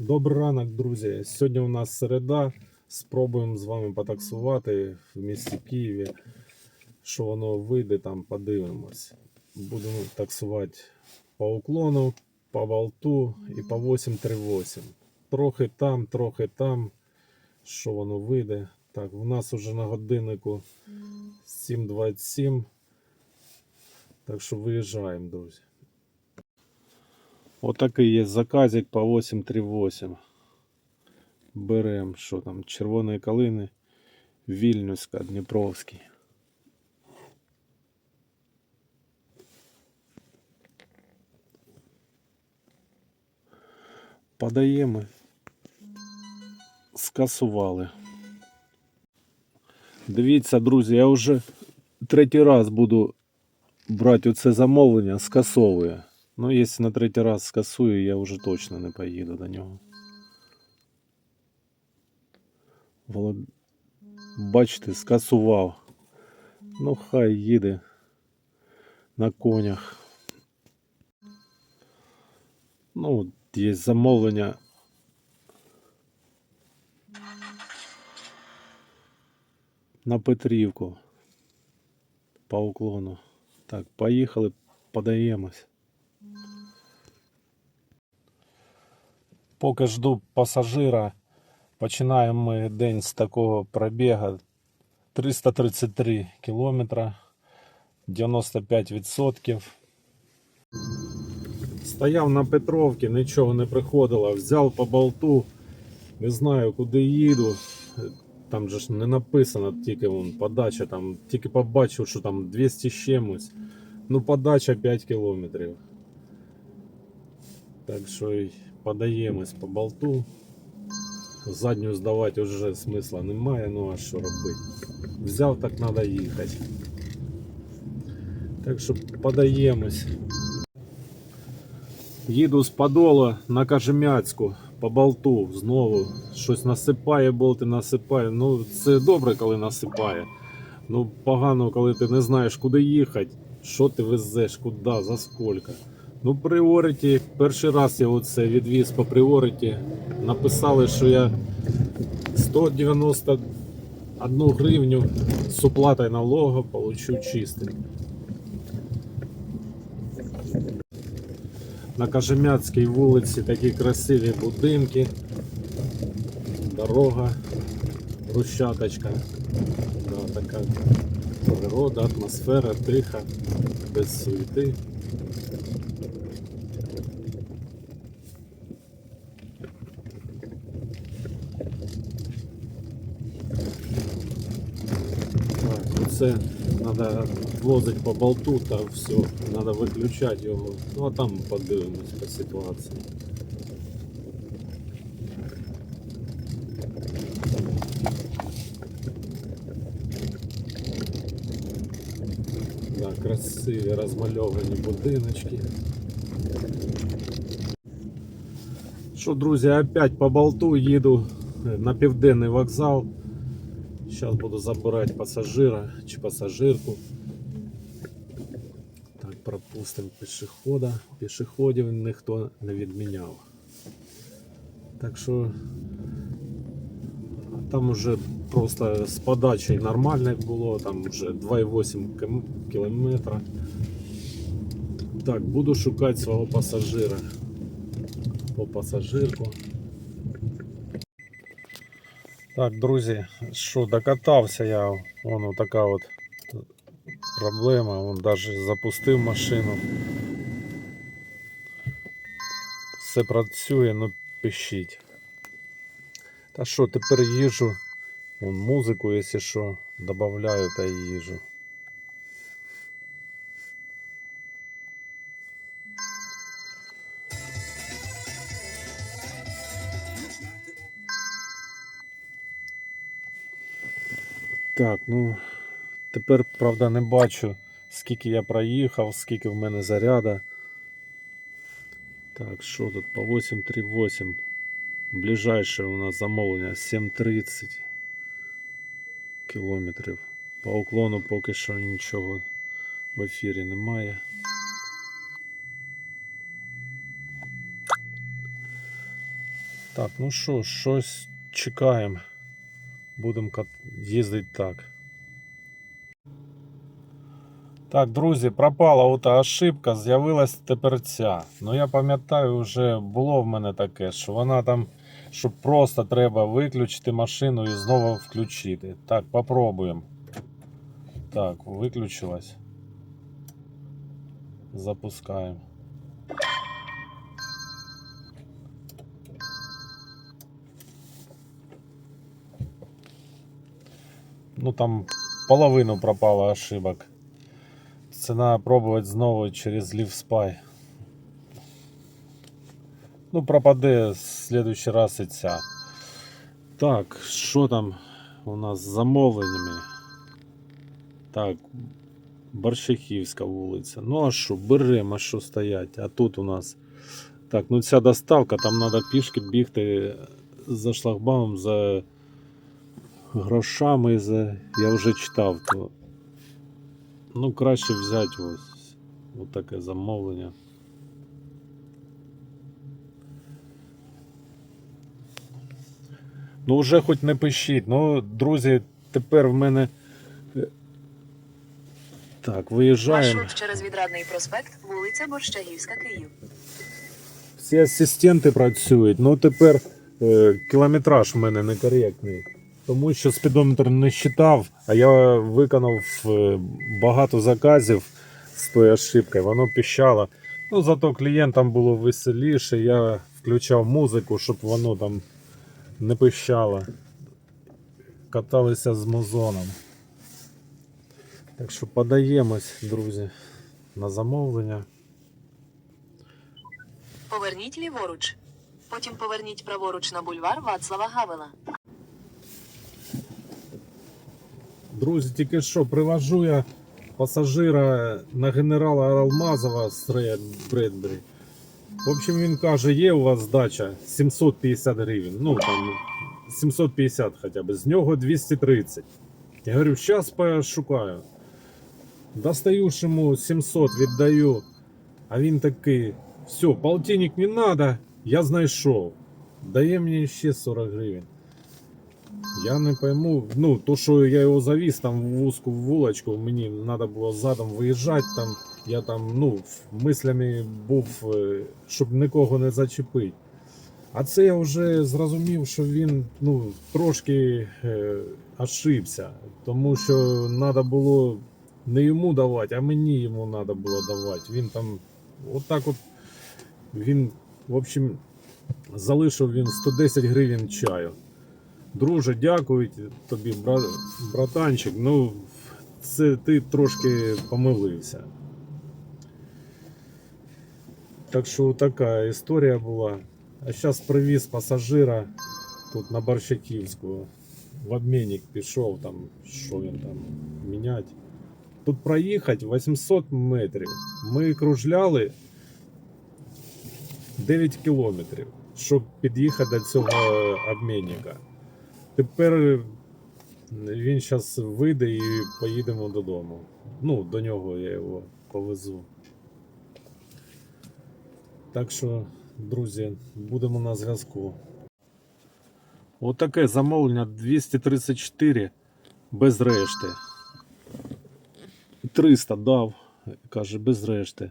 Добрий ранок, друзі. Сьогодні у нас середа. Спробуємо з вами потаксувати в місті Києві. Що воно вийде, там подивимось. Будемо таксувати по уклону, по болту і по 838. Трохи там, трохи там. Що воно вийде. Так, у нас вже на годиннику 7.27. Так що виїжджаємо, друзі. Отакий є заказик по 838. Беремо, що там, червоної калини, Вільнюська, Дніпровський. Подаємо. Скасували. Дивіться, друзі, я вже третій раз буду брати оце замовлення, скасовую. Ну, якщо на третій раз скасую, я вже точно не поїду до нього. Волод... Бачите, скасував. Ну, хай їде на конях. Ну, є замовлення. На Петрівку. По уклону. Так, поїхали, подаємось. Поки жду пасажира, починаємо ми день з такого пробігу 333 кілометра, 95%. Стояв на Петровці, нічого не приходило, взяв по болту, не знаю куди їду. Там же ж не написано, тільки вон, подача, там, тільки побачив, що там 200 з чимось. Ну, подача 5 кілометрів. Так що подаємось по болту. Задню здавати вже смисла немає, ну а що робити. Взяв, так треба їхати. Так що подаємось. Їду з Подола на Кажем'яцьку по болту знову. Щось насипає, болти насипає. Ну, це добре, коли насипає. Ну, погано, коли ти не знаєш, куди їхати, що ти везеш, куди, за скільки. Ну, пріоріті, перший раз я оце відвіз по пріоріті. Написали, що я 191 гривню з уплатою налогу получу чистим. На Кажем'яцькій вулиці такі красиві будинки, дорога, брусчаточка, да, така природа, атмосфера тиха, без суєти. Оце треба возити по болту та все, треба виключати його. Ну а там подивимось по ситуації. Да, красиві розмальовані будиночки. Що, друзі, опять по болту їду на південний вокзал. Сейчас буду забирать пассажира чи пасажирку. Так, пропустимо пішохода. Пішоходів ніхто не відміняв. Так що там уже просто з подачею нормально було, там вже 2,8 км- Так, буду шукати свого пасажира. По пасажирку. Так, друзі, що докатався я, вон така от проблема, вон навіть запустив машину. Все працює, ну пишіть. Та що, тепер їжу, вон музику, якщо що, додаю та їжу. Так, ну тепер, правда, не бачу, скільки я проїхав, скільки в мене заряда. Так, що тут по 838. Ближайше у нас замовлення 7.30 кілометрів. По уклону поки що нічого в ефірі немає. Так, ну що, щось чекаємо. Будемо їздити так. Так, друзі, пропала ота ошибка, з'явилась тепер ця. Ну я пам'ятаю, вже було в мене таке, що вона там, що просто треба виключити машину і знову включити. Так, попробуємо. Так, виключилась. Запускаємо. Ну там половину пропало ошибок. Це треба пробувати знову через LiveSpy. Ну, пропаде в следующий раз і ця. Так, що там у нас з замовленнями? Так, Борщахівська вулиця. Ну а що, беремо, а що стоять? А тут у нас. Так, ну ця доставка, там треба пішки бігти за шлагбаумом, за Грошами, за. Я вже читав. То... Ну, краще взяти ось, таке замовлення. Ну, вже хоч не пишіть. Ну, друзі, тепер в мене. е, Так, виїжджаємо. Маршрут через відрадний проспект, вулиця Борщагівська, Київ. Всі асистенти працюють. Ну тепер е, кілометраж в мене некоректний. Тому що спідометр не считав, а я виконав е, багато заказів з тою ошибкою, воно піщало. Ну, зато клієнтам було веселіше, я включав музику, щоб воно там не пищало. Каталися з музоном. Так що подаємось, друзі, на замовлення. Поверніть ліворуч. Потім поверніть праворуч на бульвар Вацлава Гавела. Друзі, тільки що привожу я пасажира на генерала Алмазова з Ред Бредбері. В общем, він каже, є у вас здача 750 гривень. Ну там 750 хоча б, з нього 230. Я говорю, зараз пошукаю. Достаю йому 700, віддаю. А він такий, все, полтинник не надо, я знайшов. Дає мені ще 40 гривень. Я не пойму, ну, то, що я його завіз там в вузьку вулочку, мені треба було задом виїжджати там. Я там, ну, мислями був, е, щоб нікого не зачепити. А це я вже зрозумів, що він ну, трошки е, ошибся, тому що треба було не йому давати, а мені йому треба було давати. Він там, отак от, він, в общем, залишив він 110 гривень чаю. Друже, дякую тобі, бра- братанчик. Ну, це ти трошки помилився. Так що така історія була. А зараз привіз пасажира тут на Борщаківську. В обмінник пішов, там, що він там міняти. Тут проїхати 800 метрів. Ми кружляли 9 кілометрів, щоб під'їхати до цього обмінника. Тепер він зараз вийде і поїдемо додому. Ну, до нього я його повезу. Так що, друзі, будемо на зв'язку. Отаке замовлення 234 без решти. 300 дав, каже, без решти.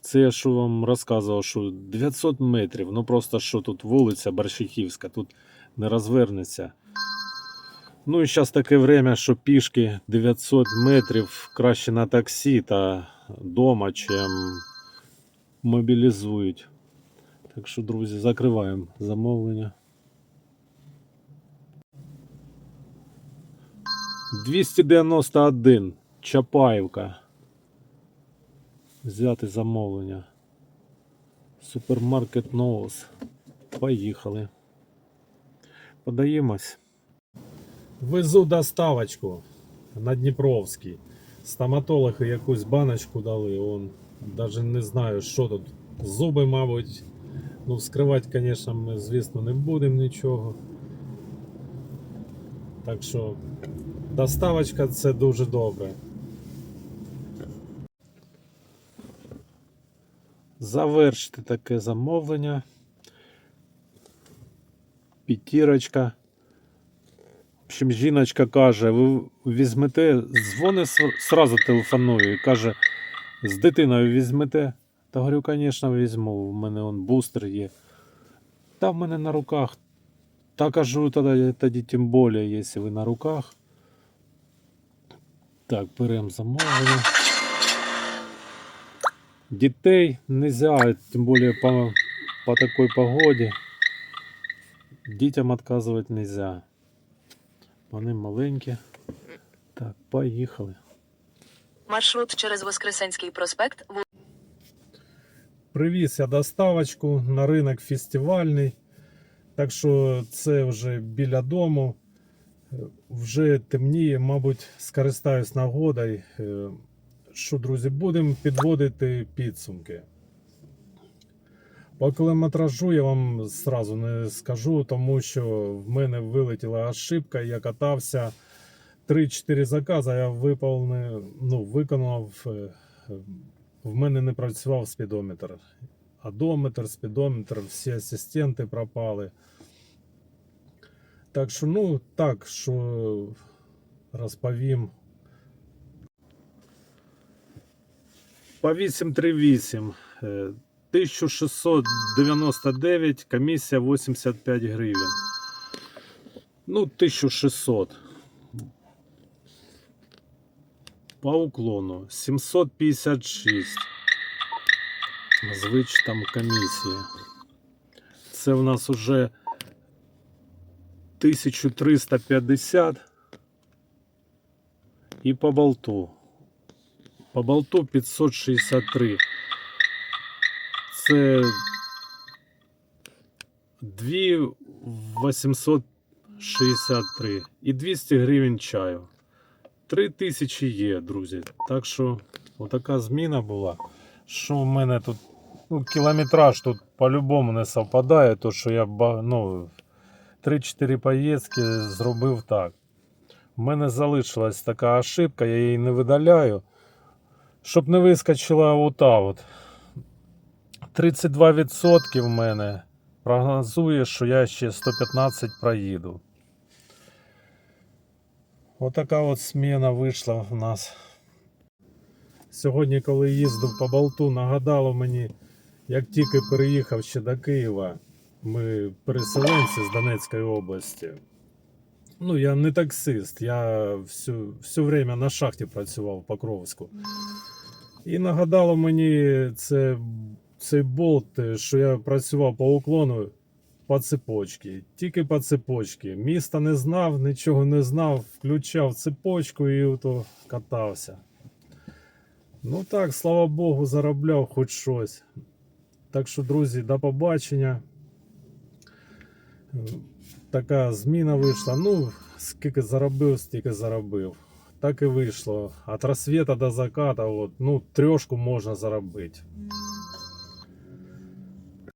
Це я що вам розказував, що 900 метрів, ну просто що тут вулиця Борщахівська, тут не розвернеться. Ну і зараз таке время, що пішки 900 метрів краще на таксі та дома, чим мобілізують. Так що, друзі, закриваємо замовлення. 291 Чапаївка. Взяти замовлення. Супермаркет Ноус. Поїхали. Подаємось. Везу доставочку на Дніпровський. Стоматологи якусь баночку дали. Он навіть не знаю, що тут. Зуби, мабуть. Ну, вскривати, звісно, ми, звісно, не будемо нічого. Так що доставочка це дуже добре. Завершити таке замовлення. П'ятірочка. Общем, жіночка каже, ви візьмете, дзвони сразу телефоную і каже, з дитиною візьмете. Та говорю, звісно, візьму. У мене он бустер є. Та в мене на руках. Та кажу, тоді, тим більше, якщо ви на руках. Так, беремо замовлення. Дітей нельзя, тим більше по, по такій погоді. Дітям відказувати нельзя. Вони маленькі. Так, поїхали. Маршрут через Воскресенський проспект, Привіз я доставочку на ринок фестивальний. Так що це вже біля дому. Вже темніє, мабуть, скористаюсь нагодою. Е, Що, друзі, будемо підводити підсумки. По кілометражу я вам зразу не скажу, тому що в мене вилетіла ошибка, я катався 3-4 закази, я виповнив, ну, виконав. е, В мене не працював спідометр. Одометр, спідометр, всі асистенти пропали. Так що, ну, так, що розповім. По 838. е, 1699, комісія 85 гривень. Ну, 1600. По уклону 756 з вичтом комісії. Це в нас уже 1350 і по болту. По болту 563. Це 2863 і 200 гривень чаю. 3000 є, друзі. Так що отака зміна була. Що в мене тут ну, кілометраж тут по-любому не совпадає, то що я ну, 3-4 поїздки зробив так. У мене залишилась така ошибка, я її не видаляю. Щоб не вискочила ота от. 32% в мене прогнозує, що я ще 115 проїду. Отака от сміна вийшла в нас. Сьогодні, коли їздив по болту, нагадало мені, як тільки переїхав ще до Києва, ми переселенці з Донецької області. Ну, я не таксист, я всю, все время на шахті працював в Покровську. І нагадало мені це, цей болт, що я працював по уклону по цепочці. Тільки по цепочці. Міста не знав, нічого не знав, включав цепочку і ото катався. Ну так, слава Богу, заробляв хоч щось. Так що, друзі, до побачення. Е, Така зміна вийшла. Ну, скільки заробив, стільки заробив. Так і вийшло. От рассвета до заката, от, ну, трьошку можна заробити.